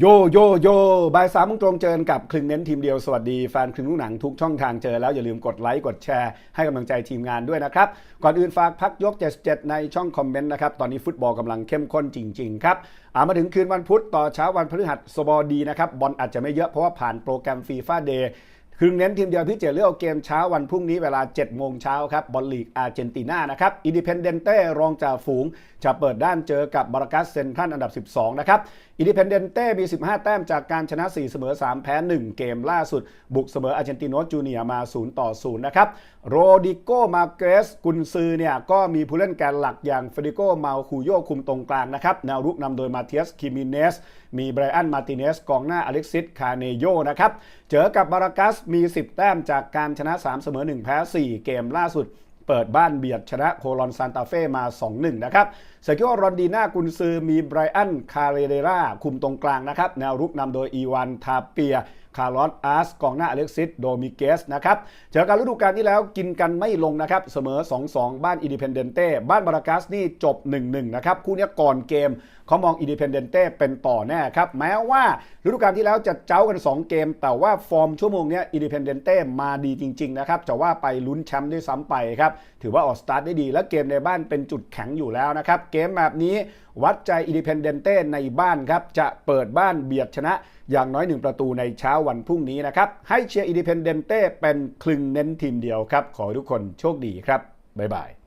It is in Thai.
โยโยโยบ่ายสามโมงตรงเจอกับคลึงเน้นทีมเดียวสวัสดีแฟนคลึงลูกหนังทุกช่องทางเจอแล้ว อย่าลืมกดไลค์กดแชร์ให้กำลังใจทีมงานด้วยนะครับ ก่อนอื่นฝากพักยก 77 ในช่องคอมเมนต์นะครับ ตอนนี้ฟุตบอลกำลังเข้มข้นจริง ๆ ครับอามาถึงคืนวันพุธต่อเช้าวันพฤหัสบดีนะครับ บอลอาจจะไม่เยอะเพราะว่าผ่านโปรแกรมฟีฟ่าเดย์ ครึ่งเน้นทีมเดียวพิเจเลือกเกมเช้าวันพรุ่งนี้เวลา 7 โมงเช้าครับบอลลีกอาร์เจนตินานะครับอินดิเพนเดนเต้รองจ่าฝูง จะเปิดด้านเจอกับบารากัสเซนทันอันดับ 12 นะครับอินดิเพนเดนเต้มี 15 แต้มจากการชนะ 4 เสมอ 3 แพ้ 1 เกมล่าสุด บุกเสมออาร์เจนติโนจูเนียมา 0 ต่อ 0 นะครับโรดิโกมาเกสกุนซือเนี่ยก็มีผู้เล่นแกนหลักอย่างเฟดิโกมาคูโยคุมตรงกลางนะครับแนวรุกนำโดยมาเทียสคิมิเนสมีไบรอันมาติเนสกองหน้าอเล็กซิสคาเนโยนะครับเจอกับบารากัสมี 10 แต้มจากการชนะ 3 เสมอ 1 แพ้ 4 เกมล่าสุด เปิดบ้านเบียดชนะโคลอนซานตาเฟ่มา 2-1 นะครับเซกิโอรอนดีน่ากุนซือมีไบรอันคาเรเรราคุมตรงกลางนะครับ แนวรุกนำโดยอีวานทาเปีย คาร์ลอสอาร์สกองหน้าอเล็กซิสโดมิเกสนะครับเจอกันฤดูกาลที่แล้วกินกันไม่ลงนะครับ เสมอ 2-2 บ้านอินดิเพนเดนเต้บ้านบารากัสนี่จบ 1-1 นะครับ คู่นี้ก่อนเกมเขามองอินดิเพนเดนเต้เป็นต่อแน่ครับ แม้ว่าฤดูกาลที่แล้วจะเจ้ากัน 2 เกม แต่ว่าฟอร์มชั่วโมงนี้อินดิเพนเดนเต้มาดีจริง ๆ นะครับจะว่าไปลุ้นแชมป์ด้วยซ้ำไปครับ ถือว่าออกสตาร์ทได้ดี และเกมในบ้านเป็นจุดแข็งอยู่แล้วนะครับเกมแบบนี้วัดใจอินดิเพนเดนเต้ในบ้านครับจะเปิดบ้านเบียดชนะ อย่างน้อยหนึ่งประตูในเช้าวันพรุ่งนี้นะครับ ให้เชียร์อินดิเพนเดนเต้เป็นคลึงเน้นทีมเดียวครับ ขอทุกคนโชคดีครับ บ๊ายบาย